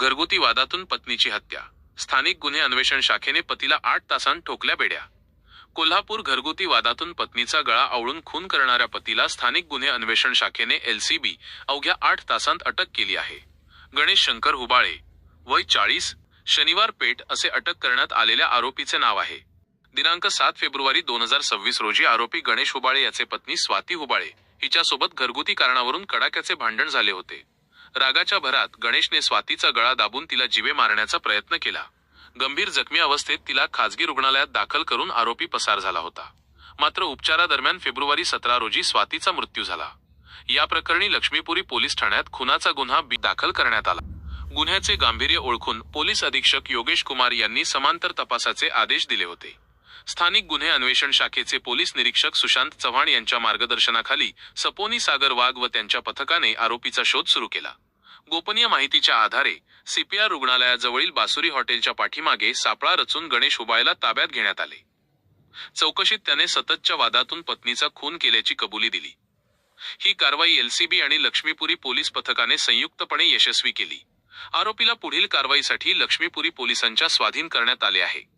घरगुती वादातून पत्नीची हत्या. स्थानिक गुन्हे अन्वेषण शाखेने पतीला आठ तासांत ठोकल्या बेड्या. कोल्हापूर घरगुती वादातून पत्नीचा गळा आवळून खून करणाऱ्या पतीला स्थानिक गुन्हे अन्वेषण शाखेने एलसीबी अवघ्या आठ तासांत अटक केली आहे. गणेश शंकर हुबाळे वय चाळीस शनिवार पेठ असे अटक करण्यात आलेल्या आरोपीचे नाव आहे. दिनांक सात फेब्रुवारी दोन हजार सव्वीस रोजी आरोपी गणेश हुबाळे याचे पत्नी स्वाती हुबाळे हिच्यासोबत घरगुती कारणावरून कडाक्याचे भांडण झाले होते. रागाच्या भरात गणेशने स्वातीचा गळा दाबून तिला जीवे मारण्याचा प्रयत्न केला. गंभीर जखमी अवस्थेत तिला खाजगी रुग्णालयात दाखल करून आरोपी पसार झाला होता. मात्र उपचारादरम्यान फेब्रुवारी सतरा रोजी स्वातीचा मृत्यू झाला. या प्रकरणी लक्ष्मीपुरी पोलीस ठाण्यात खुनाचा गुन्हा दाखल करण्यात आला. गुन्ह्याचे गांभीर्य ओळखून पोलीस अधीक्षक योगेश कुमार यांनी समांतर तपासाचे आदेश दिले होते. स्थानिक गुन्हे अन्वेषण शाखेचे पोलीस निरीक्षक सुशांत चव्हाण यांच्या मार्गदर्शनाखाली सपोनी सागर वाघ व त्यांच्या पथकाने आरोपीचा शोध सुरू केला. गोपनीय माहितीच्या आधारे सीपीआर रुग्णालयाजवळील बासुरी हॉटेलच्या पाठीमागे सापळा रचून गणेश उबायला ताब्यात घेण्यात आले. चौकशीत त्याने सततच्या वादातून पत्नीचा खून केल्याची कबुली दिली. ही कारवाई एलसीबी आणि लक्ष्मीपुरी पोलीस पथकाने संयुक्तपणे यशस्वी केली. आरोपीला पुढील कारवाईसाठी लक्ष्मीपुरी पोलिसांच्या स्वाधीन करण्यात आले आहे.